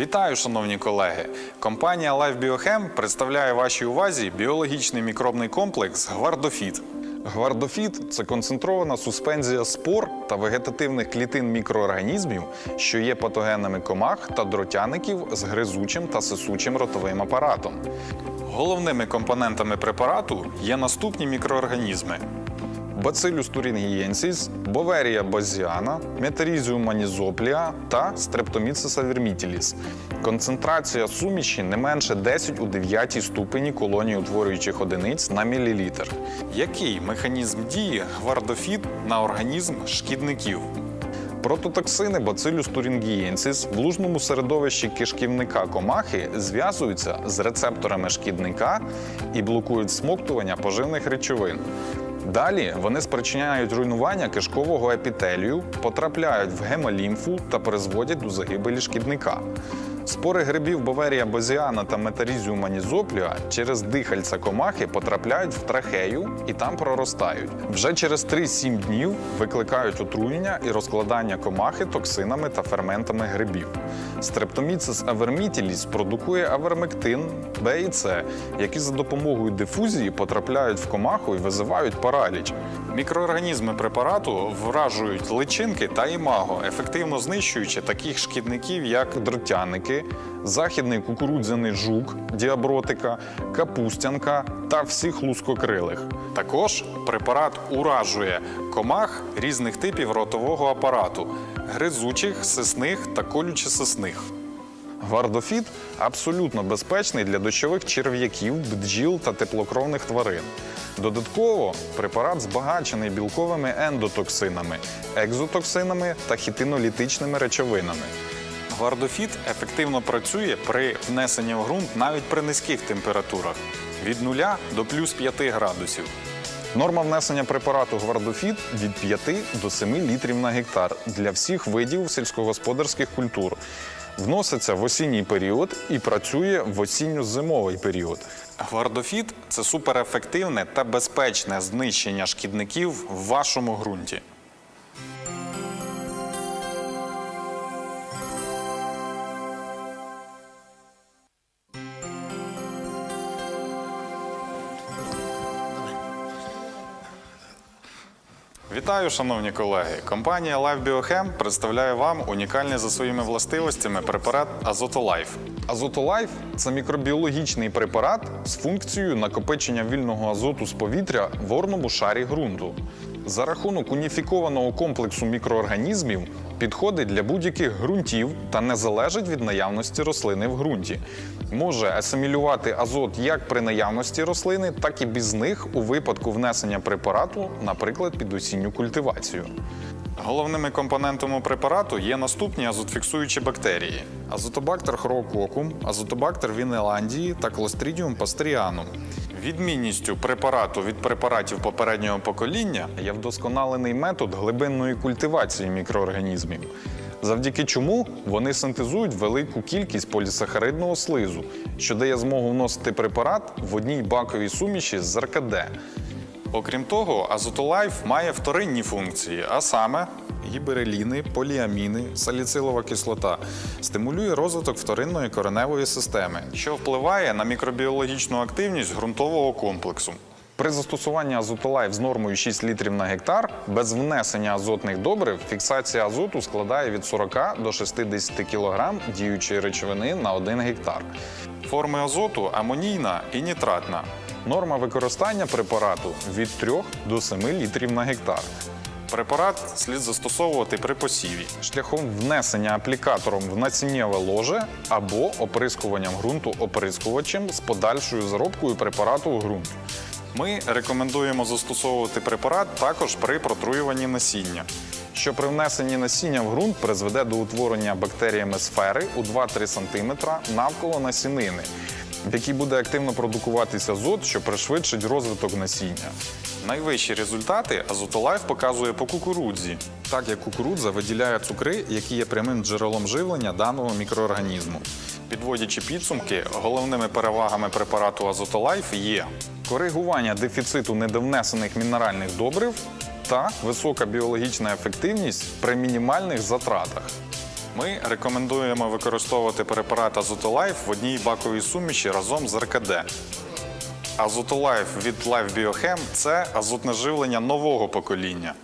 Вітаю, шановні колеги! Компанія Life Biochem представляє вашій увазі біологічний мікробний комплекс Гвардофіт. Гвардофіт це концентрована суспензія спор та вегетативних клітин мікроорганізмів, що є патогенами комах та дротяників з гризучим та сисучим ротовим апаратом. Головними компонентами препарату є наступні мікроорганізми: Bacillus thuringiensis, Boveria baziana, Metarhizium manizoplia та Streptomyces vermitilis. Концентрація суміші не менше 10 у 9 ступені колонії утворюючих одиниць на мілілітр. Який механізм дії гвардофіт на організм шкідників? Прототоксини Bacillus thuringiensis в лужному середовищі кишківника комахи зв'язуються з рецепторами шкідника і блокують смоктування поживних речовин. Далі вони спричиняють руйнування кишкового епітелію, потрапляють в гемолімфу та призводять до загибелі шкідника. Спори грибів Боверія базіана та метарізіум манізопліа через дихальця комахи потрапляють в трахею і там проростають. Вже через 3-7 днів викликають отруєння і розкладання комахи токсинами та ферментами грибів. Стрептоміцис авермітіліс продукує авермектин, Б і С, які за допомогою дифузії потрапляють в комаху і визивають параліч. Мікроорганізми препарату вражують личинки та імаго, ефективно знищуючи таких шкідників, як дротяники, західний кукурудзяний жук, діабротика, капустянка та всіх лускокрилих. Також препарат уражує комах різних типів ротового апарату гризучих, сисних та колюче-сисних. Гвардофіт абсолютно безпечний для дощових черв'яків, бджіл та теплокровних тварин. Додатково препарат збагачений білковими ендотоксинами, екзотоксинами та хітинолітичними речовинами. Гвардофіт ефективно працює при внесенні в ґрунт навіть при низьких температурах від 0 до плюс 5 градусів. Норма внесення препарату Гвардофіт від 5 до 7 літрів на гектар для всіх видів сільськогосподарських культур. Вноситься в осінній період і працює в осінньо-зимовий період. Гвардофіт це суперефективне та безпечне знищення шкідників в вашому ґрунті. Вітаю, шановні колеги! Компанія Life Biochem представляє вам унікальний за своїми властивостями препарат Азотолайф. Азотолайф це мікробіологічний препарат з функцією накопичення вільного азоту з повітря в орному шарі ґрунту. За рахунок уніфікованого комплексу мікроорганізмів підходить для будь-яких ґрунтів та не залежить від наявності рослини в ґрунті. Може асимілювати азот як при наявності рослини, так і без них у випадку внесення препарату, наприклад, під осінню культивацію. Головними компонентами препарату є наступні азотфіксуючі бактерії: азотобактер хроококум, азотобактер вінеландії та клостридіум пастріанум. Відмінністю препарату від препаратів попереднього покоління є вдосконалений метод глибинної культивації мікроорганізмів, завдяки чому вони синтезують велику кількість полісахаридного слизу, що дає змогу вносити препарат в одній баковій суміші з РКД. Окрім того, азотолайф має вторинні функції, а саме гібереліни, поліаміни, саліцилова кислота, стимулює розвиток вторинної кореневої системи, що впливає на мікробіологічну активність ґрунтового комплексу. При застосуванні азотолайф з нормою 6 літрів на гектар без внесення азотних добрив фіксація азоту складає від 40 до 60 кг діючої речовини на 1 гектар. Форми азоту амонійна і нітратна. Норма використання препарату від 3 до 7 літрів на гектар. Препарат слід застосовувати при посіві шляхом внесення аплікатором в насіннєве ложе або оприскуванням ґрунту оприскувачем з подальшою заробкою препарату у ґрунт. Ми рекомендуємо застосовувати препарат також при протруюванні насіння, що при внесенні насіння в ґрунт призведе до утворення бактеріями сфери у 2-3 см навколо насінини, в якій буде активно продукуватися азот, що пришвидшить розвиток насіння. Найвищі результати азотолайф показує по кукурудзі, так як кукурудза виділяє цукри, які є прямим джерелом живлення даного мікроорганізму. Підводячи підсумки, головними перевагами препарату Азотолайф є коригування дефіциту недовнесених мінеральних добрив та висока біологічна ефективність при мінімальних затратах. Ми рекомендуємо використовувати препарат Азотолайф в одній баковій суміші разом з РКД. Азотолайф від Life Biochem – це азотне живлення нового покоління.